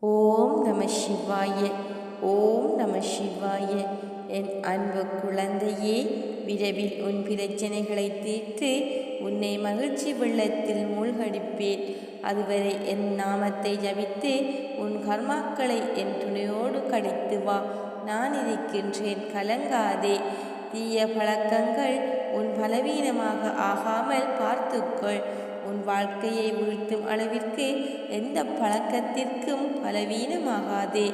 ஓம் நம சிவாய ஓம் நம சிவாய. என் அன்பு குழந்தையே விரைவில் உன் பிரச்சனைகளை தீர்த்து உன்னை மகிழ்ச்சி வெள்ளத்தில் மூழ்கடிப்பேன். அதுவரை என் நாமத்தை ஜபித்து உன் கர்மாக்களை என் துணையோடு கடித்து வா. நான் இருக்கின்றேன் கலங்காதே. தீய பழக்கங்கள் உன் பலவீனமாக ஆகாமல் பார்த்துக்கொள். உன் வாழ்க்கையை வீழ்த்தும் அளவிற்கு எந்த பழக்கத்திற்கும் பலவீனமாகாதே.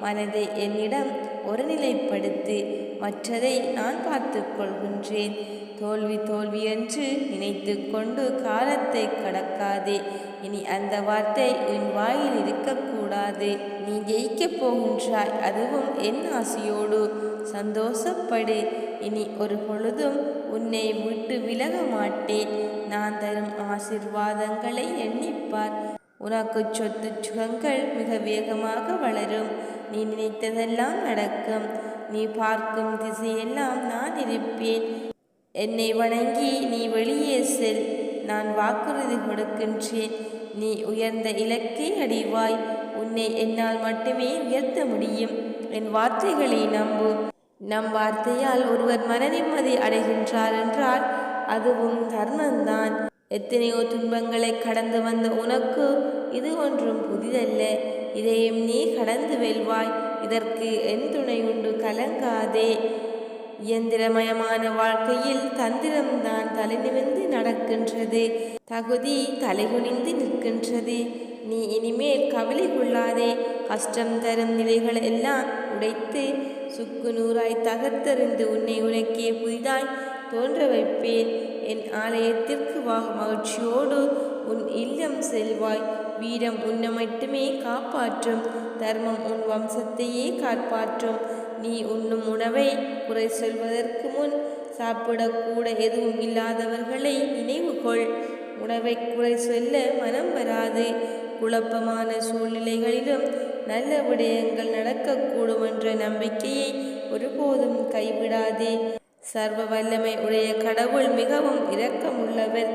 மனதை என்னிடம் ஒருநிலைப்படுத்து மற்றதை நான் பார்த்து கொள்கின்றேன். தோல்வி தோல்வி என்று நினைத்து கொண்டு காலத்தை கடக்காதே. இனி அந்த வார்த்தை உன் வாயில் இருக்கக்கூடாது. நீ ஜெயிக்கப் போகின்றாய் அதுவும் என் ஆசையோடு. சந்தோஷப்படு. இனி ஒரு பொழுதும் உன்னை விட்டு விலக மாட்டேன். நான் தரும் ஆசிர்வாதங்களை எண்ணிப்பார். உனக்கு சொத்து சுகங்கள் மிக வேகமாக வளரும். நீ நினைத்ததெல்லாம் நடக்கும். நீ பார்க்கும் திசையெல்லாம் நான் இருப்பேன். என்னை வணங்கி நீ வெளியே செல். நான் வாக்குறுதி கொடுக்கின்றேன். நீ உயர்ந்த இலக்கை அடைவாய். உன்னை என்னால் மட்டுமே உயர்த்த முடியும். என் வார்த்தைகளை நம்பு. நம் வார்த்தையால் ஒருவர் மன நிம்மதி அடைகின்றார் என்றால் அதுவும் தர்மம்தான். எத்தனையோ துன்பங்களை கடந்து வந்த உனக்கு இது ஒன்றும் புதிதல்ல. இதையும் நீ கடந்து வெல்வாய். இதற்கு என் துணை உண்டு கலங்காதே. இயந்திரமயமான வாழ்க்கையில் தந்திரம்தான் தலைநிமிர்ந்து நடக்கின்றது. தகுதி தலைகுனிந்து நிற்கின்றது. நீ இனிமேல் கவலை கொள்ளாதே. கஷ்டம் தரும் நிலைகள் எல்லாம் உடைத்து சுக்கு நூறாய் தகர்த்தறிந்து உன்னை உனக்கே புதிதாய் தோன்ற வைப்பேன். என் ஆலயத்திற்கு வா மகிழ்ச்சியோடு உன் இல்லம் செல்வாய். வீரம் உன்னை மட்டுமே காப்பாற்றும். தர்மம் உன் வம்சத்தையே காப்பாற்றும். நீ உண்ணும் உணவை குறை சொல்வதற்கு முன் சாப்பிடக்கூட எதுவும் இல்லாதவர்களை நினைவு கொள் உணவை குறை சொல்ல மனம் வராது. குழப்பமான சூழ்நிலைகளிலும் நல்ல விடயங்கள் நடக்கக்கூடும் என்ற நம்பிக்கையை ஒருபோதும் கைவிடாதே. சர்வ வல்லமை உடைய கடவுள் மிகவும் இரக்கமுள்ளவர்.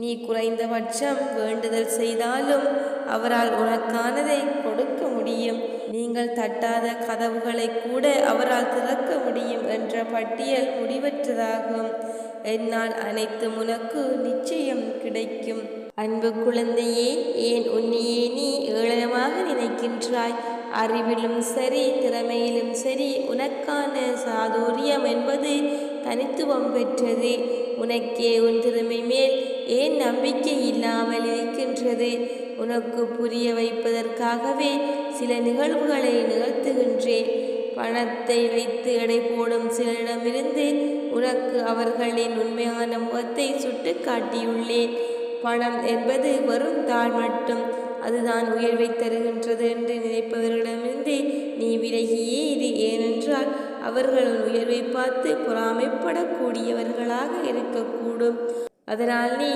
நீ குறைந்தபட்சம் வேண்டுதல் செய்தாலும் அவரால் உனக்கானதை கொடுக்க முடியும். நீங்கள் தட்டாத கதவுகளை கூட அவரால் திறக்க முடியும் என்ற பட்டியல் முடிவற்றதாகும். என்னால் அனைத்து உனக்கு நிச்சயம் கிடைக்கும். அன்பு குழந்தையே ஏன் உன்னையே நீ ஏளனமாக நினைக்கின்றாய்? அறிவிலும் சரி திறமையிலும் சரி உனக்கான சாதுரியம் என்பது தனித்துவம் பெற்றது. உனக்கே உன் திறமை மேல் ஏன் நம்பிக்கை இல்லாமல் இருக்கின்றது? உனக்கு புரிய வைப்பதற்காகவே சில நிகழ்வுகளை நிகழ்த்துகின்றேன். பணத்தை வைத்து எடை போடும் சிலரிடமிருந்து உனக்கு அவர்களின் உண்மையான முகத்தை சுட்டு காட்டியுள்ளேன் பணம் என்பது வெறும் தாள் மட்டும். அதுதான் உயர்வை தருகின்றது என்று நினைப்பவர்களிடமிருந்து நீ விலகியே இரு. ஏனென்றால் அவர்கள் உயர்வை பார்த்து பொறாமைப்படக்கூடியவர்களாக இருக்கக்கூடும். அதனால் நீ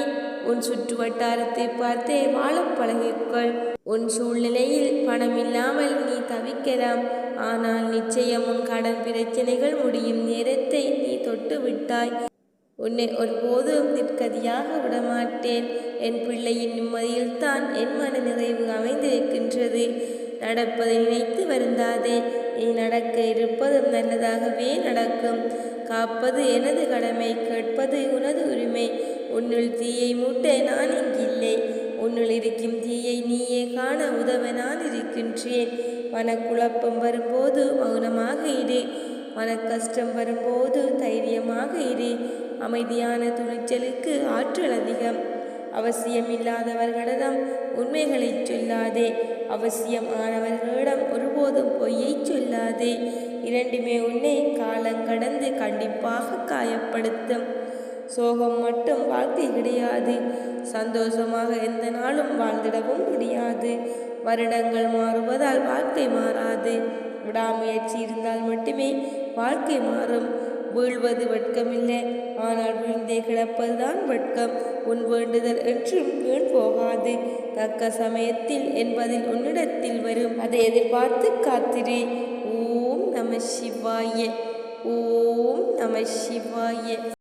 உன் சுற்று வட்டாரத்தை பார்த்தே வாழ பழகிக்கொள். உன் சூழ்நிலையில் பணம் இல்லாமல் நீ தவிக்கலாம். ஆனால் நிச்சயம் உன் கடன் பிரச்சனைகள் முடியும் நேரத்தை நீ தொட்டு விட்டாய் உன்னை ஒருபோதும் நிற்கதியாக விடமாட்டேன். என் பிள்ளையின் நிம்மதியில் தான் என் மன நிறைவு அமைந்திருக்கின்றது. நடப்பதை நினைத்து வருந்தாதே. நீ நடக்க இருப்பதும் நல்லதாகவே நடக்கும். காப்பது எனது கடமை கேட்பது உனது உரிமை. உன்னுள் தீயை மூட்ட நான் இங்கில்லை. உன்னுள் இருக்கும் தீயை நீயே காண உதவ நான் இருக்கின்றேன். மனக்குழப்பம் வரும்போது மௌனமாக இரு. மன கஷ்டம் வரும்போது தைரியமாக இரு. அமைதியான துணிச்சலுக்கு ஆற்றல் அதிகம். அவசியமில்லாதவர்களிடம் உண்மைகளை சொல்லாதே. அவசியம் ஆனவர்களிடம் ஒருபோதும் பொய்யை சொல்லாதே. இரண்டுமே உன்னை காலங்கடந்து கண்டிப்பாக காயப்படுத்தும். சோகம் மட்டும் வாழ்க்கை கிடையாது. சந்தோஷமாக எந்த நாளும் வாழ்ந்திடவும் முடியாது. வருடங்கள் மாறுவதால் வாழ்க்கை மாறாது. விடாமுயற்சி இருந்தால் மட்டுமே வாழ்க்கை மாறும். வீழ்வது வெட்கமில்லை. ஆனால் விழுந்தே கிடப்பதுதான் வெட்கம். உன் வேண்டுதல் என்றும் வீண் போகாது. தக்க சமயத்தில் என்பதில் உன்னிடத்தில் வரும். அதை எதிர்பார்த்து காத்திரே. ஓம் நம சிவாய. ஓம் நம சிவாய.